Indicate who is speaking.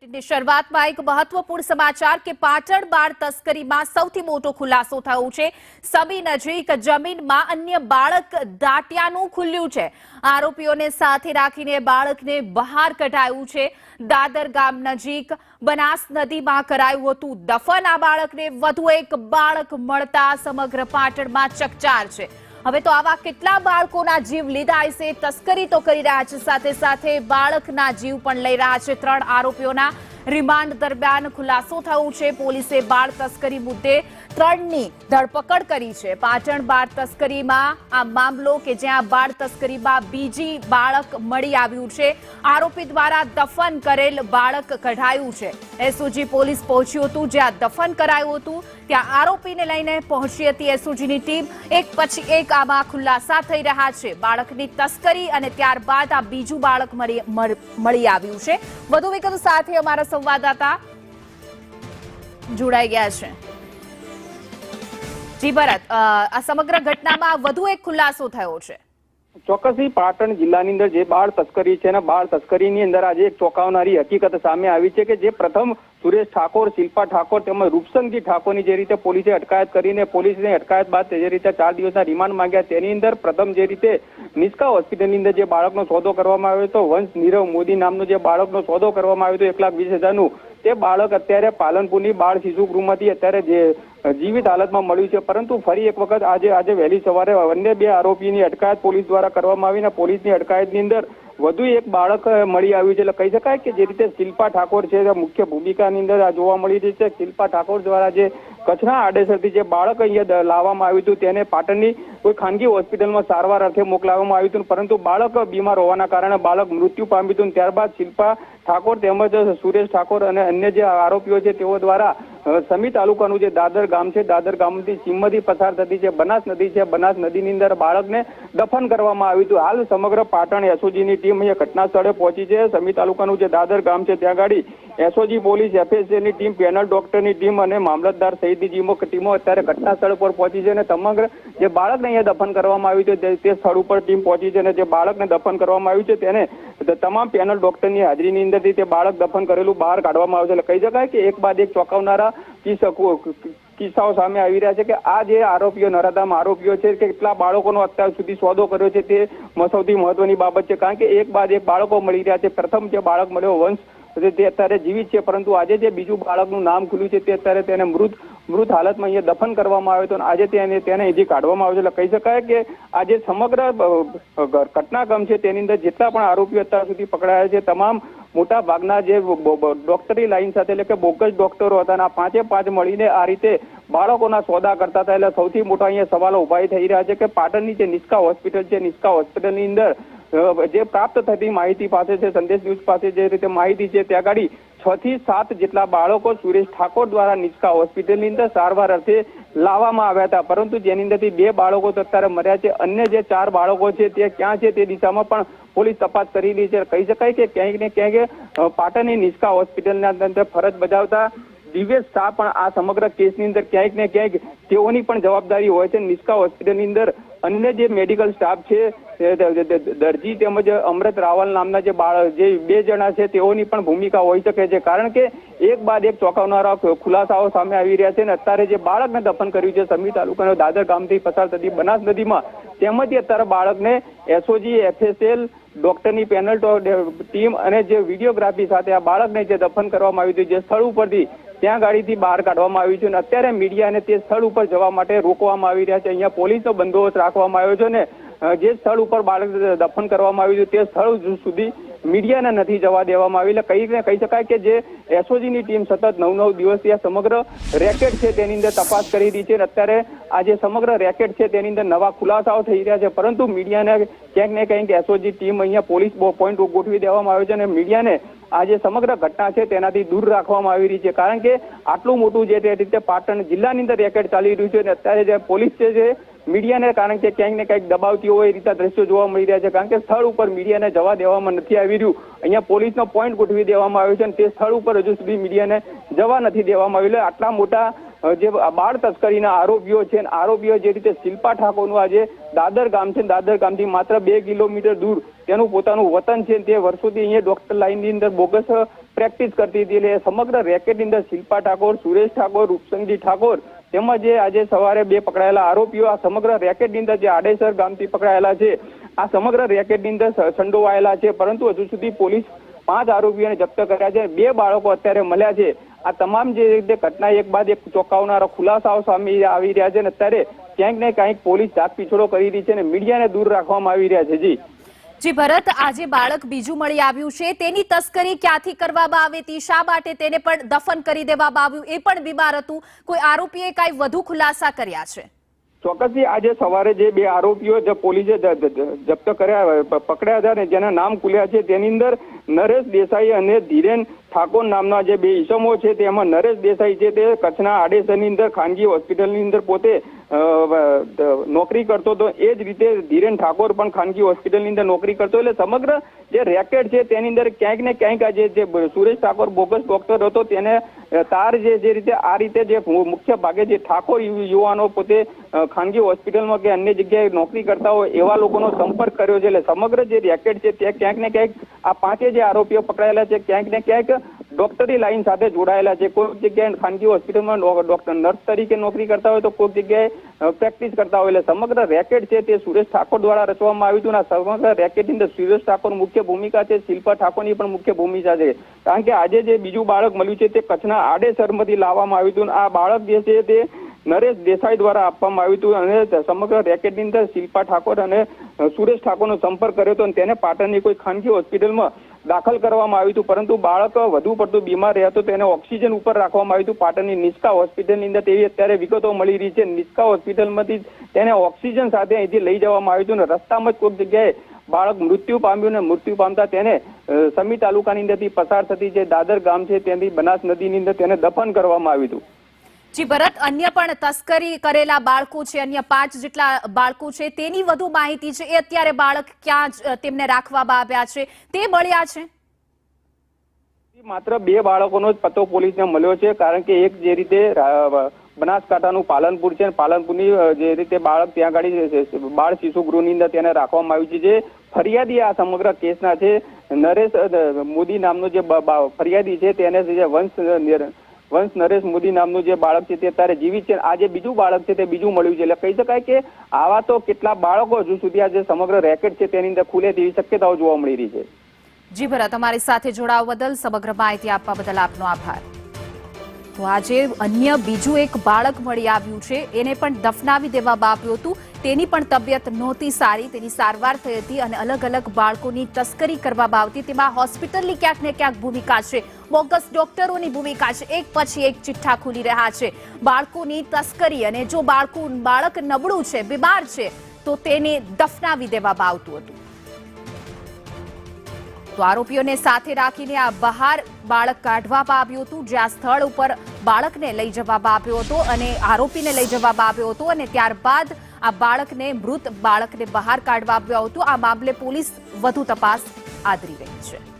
Speaker 1: શરૂઆતમાં એક મહત્વપૂર્ણ સમાચાર કે પાટણ બાળ તસ્કરીમાં સૌથી મોટો ખુલાસો થયો છે. સમી નજીક જમીનમાં અન્ય બાળક દાટિયાનું ખુલ્યું છે. આરોપીઓને સાથે રાખીને બાળકને બહાર કઢાયું છે. દાદર ગામ નજીક બનાસ નદીમાં કરાયું હતું દફન. આ બાળકને વધુ એક બાળક મળતા સમગ્ર પાટણમાં ચકચાર છે. હવે તો આવા કેટલા બાળકોના જીવ લીધા હશે, તસ્કરી તો કરી રહ્યા છે સાથે સાથે બાળકના જીવ પણ લઈ રહ્યા છે. ત્રણ આરોપીઓના રિમાન્ડ દરમિયાન ખુલાસો થયો છે. પોલીસે બાળ તસ્કરી મુદ્દે ત્રણની ધરપકડ કરી છે. પાટણ બાળ તસ્કરીમાં આ મામલો કે જ્યાં બાળ તસ્કરીમાં બીજી બાળક મળી આવ્યું છે. આરોપી દ્વારા દફન કરેલ બાળક કઢાયું છે. એસઓજી પોલીસ પહોંચ્યું હતું. જ્યાં દફન કરાયું હતું, ત્યાં આરોપીને લઈને પહોંચી હતી એસઓજીની ટીમ. એક પછી એક આમાં ખુલાસા થઈ રહ્યા છે. બાળકની તસ્કરી અને ત્યારબાદ આ બીજું બાળક મળી આવ્યું છે. વધુ વિગતો સાથે અમારા સંવાદદાતા જોડાઈ ગયા છે. જી ભરત આ સમગ્ર ઘટનામાં વધુ એક ખુલાસો થયો છે.
Speaker 2: ચોક્કસથી પાટણ જિલ્લાની અંદર જે બાળ તસ્કરી છે અને બાળ તસ્કરીની અંદર આજે એક ચોંકાવનારી હકીકત સામે આવી છે કે જે પ્રથમ સુરેશ ઠાકોર, શિલ્પા ઠાકોર તેમજ રૂપસંગજી ઠાકોરની જે રીતે પોલીસે અટકાયત કરીને પોલીસની અટકાયત બાદ જે રીતે ચાર દિવસના રિમાન્ડ માંગ્યા તેની અંદર પ્રથમ જે રીતે નિષ્કા હોસ્પિટલની અંદર જે બાળકનો સોદો કરવામાં આવ્યો હતો, વંશ નીરવ મોદી નામનો જે બાળકનો સોદો કરવામાં આવ્યો હતો, એક લાખ વીસ હજારનું તે બાળક અત્યારે પાલનપુરની બાળ શિશુ ગૃહમાંથી અત્યારે જે જીવિત હાલતમાં મળ્યું છે. પરંતુ ફરી એક વખત આજે આજે વહેલી સવારે અન્ય બે આરોપીની અટકાયત પોલીસ દ્વારા કરવામાં આવી અને પોલીસની અટકાયતની અંદર વધુ એક બાળક મળી આવ્યું છે. એટલે કહી શકાય કે જે રીતે શિલ્પા ઠાકોર છે મુખ્ય ભૂમિકાની અંદર આ જોવા મળી રહી છે. શિલ્પા ઠાકોર દ્વારા જે કચ્છના આડેસરથી જે બાળક અહીંયા લાવવામાં આવ્યું હતું, તેને પાટણની કોઈ ખાનગી હોસ્પિટલમાં સારવાર અર્થે મોકલાવવામાં આવ્યું હતું. પરંતુ બાળક બીમાર હોવાના કારણે બાળક મૃત્યુ પામ્યું હતું. ત્યારબાદ શિલ્પા ઠાકોર તેમજ સુરેશ ઠાકોર અને અન્ય જે આરોપીઓ છે, તેઓ દ્વારા સમી તાલુકાનું જે દાદર ગામ છે, દાદર ગામથી સીમમાંથી પસાર થતી જે બનાસ નદી છે, બનાસ નદીની અંદર બાળકને દફન કરવામાં આવ્યું હતું. હાલ સમગ્ર પાટણ એસઓજીની ટીમ અહીંયા ઘટના સ્થળે પહોંચી છે. સમી તાલુકાનું જે દાદર ગામ છે, ત્યાં ગાડી એસઓજી, પોલીસ, એફએસએની ટીમ, પેનલ ડોક્ટરની ટીમ અને મામલતદાર સહિતની ટીમો ટીમો અત્યારે ઘટના સ્થળ પર પહોંચી છે અને સમગ્ર જે બાળકને અહીંયા દફન કરવામાં આવ્યું છે તે- સ્થળ ઉપર ટીમ પહોંચી છે અને જે બાળકને દફન કરવામાં આવ્યું છે, તેને તમામ પેનલ ડોક્ટરની હાજરીની અંદરથી તે બાળક દફન કરેલું બહાર કાઢવામાં આવ્યું છે. એટલે કહી શકાય કે એક બાદ એક ચોંકાવનારા કિસ્સા કિસ્સાઓ સામે આવી રહ્યા છે કે આ જે આરોપીઓ નરાધામ આરોપીઓ છે કે કેટલા બાળકોનો અત્યાર સુધી સોદો કર્યો છે તે સૌથી મહત્વની બાબત છે. કારણ કે એક બાદ એક બાળકો મળી રહ્યા છે. પ્રથમ જે બાળક મળ્યો વંશ તે- અત્યારે જીવિત છે, પરંતુ આજે જે બીજું બાળકનું નામ ખુલ્યું છે, તે અત્યારે તેને મૃત મૃત હાલતમાં અહીંયા દફન કરવામાં આવ્યો હતો આજે તેને તેને અહીંથી કાઢવામાં આવ્યો છે, એટલે કહી શકાય કે આજે સમગ્ર ઘટનાક્રમ છે, તેની અંદર જેટલા પણ આરોપીઓ અત્યાર સુધી પકડાયા છે, તમામ મોટા ભાગના જે ડોક્ટરી લાઈન સાથે, એટલે કે બોગસ ડોક્ટરો હતા અને આ પાંચે પાંચ મળીને આ રીતે બાળકોના સોદા કરતા હતા, એટલે સૌથી મોટા અહીંયા સવાલો ઊભા થઈ રહ્યા છે કે પાટણની જે નિષ્કા હોસ્પિટલ છે, નિષ્કા હોસ્પિટલની અંદર જે પ્રાપ્ત થતી માહિતી પાસે છે, સંદેશ ન્યૂઝ પાસે જે રીતે માહિતી છે, ત્યાં ગાડી છ થી સાત જેટલા બાળકો સુરેશ ઠાકોર દ્વારા નિષ્કા હોસ્પિટલની અંદર સારવાર અર્થે લાવવામાં આવ્યા હતા. પરંતુ જેની અંદરથી બે બાળકો તો અત્યારે મર્યા છે. અન્ય જે ચાર બાળકો છે, તે ક્યાં છે તે દિશામાં પણ પોલીસ તપાસ કરી રહી છે. કહી શકાય કે ક્યાંક ને ક્યાંક પાટણની નિષ્કા હોસ્પિટલના અંદર ફરજ બજાવતા દિવ્યેશ શાહ પણ આ સમગ્ર કેસની અંદર ક્યાંક ને ક્યાંક તેઓની પણ જવાબદારી હોય છે. નિષ્કા હોસ્પિટલની અંદર અન્ય જે મેડિકલ સ્ટાફ છે દરજી તેમજ અમૃત રાવલ નામના જે બાળ, જે બે જણા છે, તેઓની પણ ભૂમિકા હોઈ શકે છે. કારણ કે એક બાદ એક ચોંકાવનારા ખુલાસાઓ સામે આવી રહ્યા છે અને અત્યારે જે બાળકને દફન કર્યું છે, સમી તાલુકાના દાદર ગામથી પસાર થતી બનાસ નદીમાં, તેમજ અત્યારે બાળકને એસઓજી એફએસએલ ડોક્ટરની પેનલ ટીમ અને જે વિડીયોગ્રાફી સાથે આ બાળકને જે દફન કરવામાં આવ્યું હતું, જે સ્થળ ઉપરથી ત્યાં ગાડીથી બહાર કાઢવામાં આવ્યું છે અને અત્યારે મીડિયાને તે સ્થળ ઉપર જવા માટે રોકવામાં આવી રહ્યા છે. અહીંયા પોલીસનો બંદોબસ્ત રાખવામાં આવ્યો છે અને જે સ્થળ ઉપર બાળક દફન કરવામાં આવ્યું છે તે સ્થળ સુધી મીડિયાને નથી જવા દેવામાં આવી એટલે કહીને કહી શકાય કે જે એસઓજીની ટીમ સતત નવ નવ દિવસથી આ સમગ્ર રેકેટ છે તેની અંદર તપાસ કરી રહી છે અત્યારે આ જે સમગ્ર રેકેટ છે તેની અંદર નવા ખુલાસાઓ થઈ રહ્યા છે. પરંતુ મીડિયાને ક્યાંક ને ક્યાંક એસઓજી ટીમ અહીંયા પોલીસ પોઈન્ટ ગોઠવી દેવામાં આવ્યો છે અને મીડિયાને આ જે સમગ્ર ઘટના છે તેનાથી દૂર રાખવામાં આવી રહી છે. કારણ કે આટલું મોટું જે રીતે પાટણ જિલ્લાની અંદર રેકેટ ચાલી રહ્યું છે અને અત્યારે જે પોલીસ છે જે મીડિયાને, કારણ કે ક્યાંક ને ક્યાંક દબાવતી હોય એ રીતના દ્રશ્યો જોવા મળી રહ્યા છે. કારણ કે સ્થળ ઉપર મીડિયાને જવા દેવામાં નથી આવી રહ્યું. અહીંયા પોલીસનો પોઈન્ટ ગોઠવી દેવામાં આવ્યો છે અને તે સ્થળ ઉપર હજુ સુધી મીડિયાને જવા નથી દેવામાં આવ્યું. આટલા મોટા જે બાળ તસ્કરીના આરોપીઓ છે આરોપીઓ જે રીતે શિલ્પા ઠાકોરનું આજે દાદર ગામ છે દાદર ગામથી માત્ર બે કિલોમીટર દૂર તેનું પોતાનું વતન છે તે વર્ષોથી અહીંયા ડોક્ટર લાઇનની અંદર બોગસ પ્રેક્ટિસ કરતી હતી. એટલે સમગ્ર રેકેટની અંદર શિલ્પા ઠાકોર, સુરેશ ઠાકોર, રૂપસંગજી ઠાકોર તેમજ આજે સવારે બે પકડાયેલા આરોપીઓ, આ સમગ્ર રેકેટની અંદર જે આડેસર ગામથી પકડાયેલા છે, આ સમગ્ર રેકેટની અંદર સંડોવાયેલા છે. પરંતુ હજુ સુધી પોલીસ પાંચ આરોપીઓને જપ્ત કર્યા છે. બે બાળકો અત્યારે મળ્યા છે. આ તમામ જે રીતે ઘટના, એક બાદ એક ચોંકાવનારા ખુલાસાઓ સામે આવી રહ્યા છે અને અત્યારે ક્યાંક ને ક્યાંક પોલીસ જાત પીછોડો કરી રહી છે અને મીડિયાને દૂર રાખવામાં આવી રહ્યા છે. જી.
Speaker 1: જી, ભરત, આજે બાળક બીજું મળી આવ્યું છે. તેની તસ્કરી ક્યાંથી કરવામાં આવી હતી શા માટે તેને પણ દફન કરી દેવામાં આવ્યું? એ પણ બીમાર હતું. કોઈ આરોપીએ કાંઈ વધુ ખુલાસા કર્યા છે?
Speaker 2: ચોક્કસથી આજે સવારે જે બે આરોપીઓ જે પોલીસે જપ્ત કર્યા પકડ્યા હતા ને જેના નામ ખુલ્યા છે. તેની અંદર નરેશ દેસાઈ અને ધીરેન ઠાકોર નામના જે બે ઈસમો છે, તેમાં નરેશ દેસાઈ છે તે કચ્છના આડેસરની અંદર ખાનગી હોસ્પિટલની અંદર પોતે નોકરી કરતો હતો એ જ રીતે ધીરેન ઠાકોર પણ ખાનગી હોસ્પિટલની અંદર નોકરી કરતો એટલે સમગ્ર જે રેકેટ છે તેની અંદર ક્યાંક ને ક્યાંક આજે જે સુરેશ ઠાકોર બોગસ ડોક્ટર હતો તેને તાર જે જે રીતે આ રીતે જે મુખ્ય ભાગે જે ઠાકોર યુવાનો પોતે ખાનગી હોસ્પિટલમાં કે અન્ય જગ્યાએ નોકરી કરતા હોય એવા લોકોનો સંપર્ક કર્યો છે એટલે સમગ્ર જે રેકેટ છે તે ક્યાંક ને ક્યાંક આ પાંચે જે આરોપીઓ પકડાયેલા છે ક્યાંક ને ક્યાંક ડોક્ટરી લાઈન સાથે જોડાયેલા છે. કોઈક જગ્યાએ ખાનગી હોસ્પિટલમાં ડોક્ટર નર્સ તરીકે નોકરી કરતા હોય તો કોઈક જગ્યાએ પ્રેક્ટિસ કરતા હોય. એટલે સમગ્ર રેકેટ છે તે સુરેશ ઠાકોર દ્વારા રચવામાં આવ્યું હતું અને સમગ્ર રેકેટની અંદર સુરેશ ઠાકોર મુખ્ય ભૂમિકા છે. શિલ્પા ઠાકોરની પણ મુખ્ય ભૂમિકા છે. કારણ કે આજે જે બીજું બાળક મળ્યું છે તે કચ્છના આડેસરમાંથી લાવવામાં આવ્યું હતું આ બાળક જે છે તે નરેશ દેસાઈ દ્વારા આપવામાં આવ્યું હતું અને સમગ્ર રેકેટની અંદર શિલ્પા ઠાકોર અને સુરેશ ઠાકોરનો સંપર્ક કર્યો હતો અને તેને પાટણની કોઈ ખાનગી હોસ્પિટલમાં દાખલ કરવામાં આવ્યું હતું. પરંતુ બાળક વધુ પડતું બીમાર રહેતો તેને ઓક્સિજન ઉપર રાખવામાં આવ્યું હતું. પાટણની નિષ્કા હોસ્પિટલની અંદર તેવી અત્યારે વિગતો મળી રહી છે. નિષ્કા હોસ્પિટલમાંથી તેને ઓક્સિજન સાથે અહીંથી લઈ જવામાં આવ્યું હતું અને રસ્તામાં જ કોઈક જગ્યાએ બાળક મૃત્યુ પામ્યું અને મૃત્યુ પામતા તેને સમી તાલુકાની અંદરથી પસાર થતી જે દાદર ગામ છે, ત્યાંથી બનાસ નદીની અંદર તેને દફન કરવામાં આવ્યું હતું.
Speaker 1: જી, ભરત, અન્ય પણ તસ્કરી કરેલા બાળકો છે, અન્ય પાંચ જેટલા બાળકો છે, તેની વધુ માહિતી છે, એ અત્યારે બાળક ક્યાં તેમને રાખવામાં આવ્યા છે, તે મળ્યા છે?
Speaker 2: માત્ર બે બાળકોનો જ પત્તો પોલીસને મળ્યો છે, કારણ કે એક જે રીતે બનાસકાંઠાનું પાલનપુર છે પાલનપુરની જે રીતે બાળક ત્યાં ગાડી બાળ શિશુ ગૃહની અંદર તેને રાખવામાં આવ્યું છે, જે ફરિયાદી આ સમગ્ર કેસના છે, નરેશ મોદી નામનો જે ફરિયાદી છે, તેને જે વંશ વંશ નરેશ મોદી નામનું જે બાળક છે તે અત્યારે જીવિત છે. આ જે બીજું બાળક છે તે બીજું મળ્યું છે. એટલે કહી શકાય કે આવા તો કેટલા બાળકો હજુ સુધી આ જે સમગ્ર રેકેટ છે તેની અંદર ખુલે તેવી શક્યતાઓ જોવા મળી રહી છે.
Speaker 1: જી ભરત અમારી સાથે જોડાવા બદલ સમગ્ર માહિતી આપવા બદલ આપનો આભાર. તો આજે અન્ય બીજું એક બાળક મળી આવ્યું છે. એને પણ દફનાવી દેવામાં આવ્યું હતું. તેની પણ તબિયત નહોતી સારી, તેની સારવાર થઈ હતી અને અલગ અલગ બાળકોની તસ્કરી કરવામાં આવતી. તેમાં હોસ્પિટલની ક્યાંક ને ક્યાંક ભૂમિકા છે. બોગસ ડોક્ટરોની ભૂમિકા છે. એક પછી એક ચિઠ્ઠા ખુલી રહ્યા છે. બાળકોની તસ્કરી અને જો બાળકો, બાળક નબળું છે, બીમાર છે, તો તેને દફનાવી દેવામાં આવતું હતું. તો આરોપીઓને સાથે રાખીને આ બહાર બાળક કાઢવામાં આવ્યું હતું. જ્યાં સ્થળ ઉપર બાળકને લઈ જવામાં આવ્યો હતો અને આરોપીને લઈ જવામાં આવ્યો હતો અને ત્યારબાદ આ બાળકને મૃત બાળકને બહાર કાઢવા આવ્યો હતો. આ મામલે પોલીસ વધુ તપાસ આદરી રહી છે.